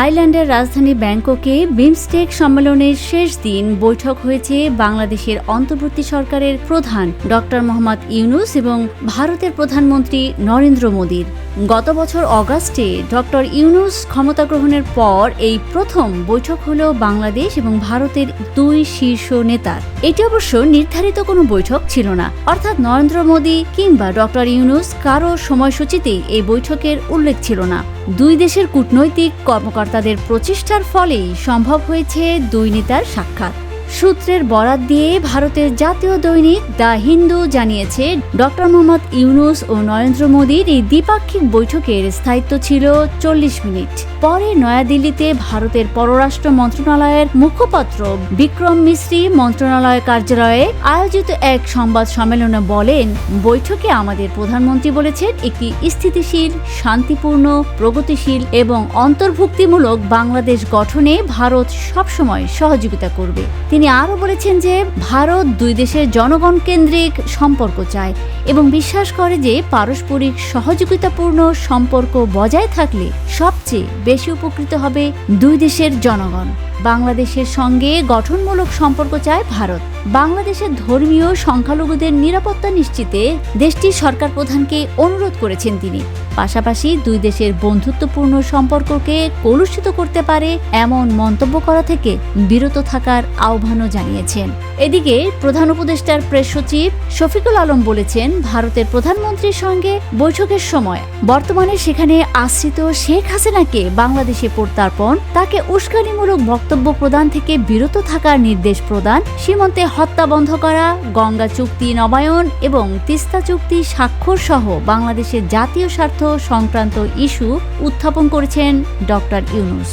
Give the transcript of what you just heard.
থাইল্যান্ডের রাজধানী ব্যাংককে বিমস্টেক সম্মেলনের শেষ দিন বৈঠক হয়েছে বাংলাদেশের অন্তর্বর্তী সরকারের প্রধান ডক্টর মোহাম্মদ ইউনুস এবং ভারতের প্রধানমন্ত্রী নরেন্দ্র মোদীর। গত বছর অগাস্টে ডক্টর ইউনুস ক্ষমতা গ্রহণের পর এই প্রথম বৈঠক হল বাংলাদেশ এবং ভারতের দুই শীর্ষ নেতার। এটি অবশ্য নির্ধারিত কোনো বৈঠক ছিল না। অর্থাৎ নরেন্দ্র মোদী কিংবা ডক্টর ইউনুস কারও সময়সূচিতেই এই বৈঠকের উল্লেখ ছিল না। দুই দেশের কূটনৈতিক কর্মকর্তাদের প্রচেষ্টার ফলেই সম্ভব হয়েছে দুই নেতার সাক্ষাৎ। সূত্রের বরাত দিয়ে ভারতের জাতীয় দৈনিক দ্য হিন্দু জানিয়েছে, ডক্টর মোহাম্মদ ইউনুস ও নরেন্দ্র মোদীর এই দ্বিপাক্ষিক বৈঠকের স্থায়িত্ব ছিল চল্লিশ মিনিট। পরে নয়াদিল্লিতে ভারতের পররাষ্ট্র মন্ত্রণালয়ের মুখপাত্র বিক্রম মিশ্রি মন্ত্রণালয় কার্যালয়ে আয়োজিত এক সংবাদ সম্মেলনে বলেন, বৈঠকে আমাদের প্রধানমন্ত্রী বলেছেন, একটি স্থিতিশীল, শান্তিপূর্ণ, প্রগতিশীল এবং অন্তর্ভুক্তিমূলক বাংলাদেশ গঠনে ভারত সবসময় সহযোগিতা করবে। তিনি আরও বলেছেন যে ভারত দুই দেশের জনগণ কেন্দ্রিক সম্পর্ক চায় এবং বিশ্বাস করে যে পারস্পরিক সহযোগিতাপূর্ণ সম্পর্ক বজায় থাকলে সবচেয়ে বেশি উপকৃত হবে দুই দেশের জনগণ। বাংলাদেশের সঙ্গে গঠনমূলক সম্পর্ক চায় ভারত। বাংলাদেশের ধর্মীয় সংখ্যালঘুদের নিরাপত্তা নিশ্চিতে দেশটির সরকার প্রধানকে অনুরোধ করেছেন তিনি। পাশাপাশি দুই দেশের বন্ধুত্বপূর্ণ সম্পর্ককে কলুষিত করতে পারে এমন মন্তব্য করা থেকে বিরত থাকার আহ্বানও জানিয়েছেন। এদিকে প্রধান উপদেষ্টার প্রেস সচিব শফিকুল আলম বলেছেন, ভারতের প্রধানমন্ত্রীর সঙ্গে বৈঠকের সময় বর্তমানে সেখানে আশ্রিত শেখ হাসিনাকে বাংলাদেশে প্রত্যার্পণ, তাকে উস্কানিমূলক বক্তব্য প্রদান থেকে বিরত থাকার নির্দেশ প্রদান, সীমান্তে হত্যা বন্ধ করা, গঙ্গা চুক্তি নবায়ন এবং তিস্তা চুক্তি স্বাক্ষর সহ বাংলাদেশের জাতীয় স্বার্থ সংক্রান্ত ইস্যু উত্থাপন করেছেন ডক্টর ইউনুস।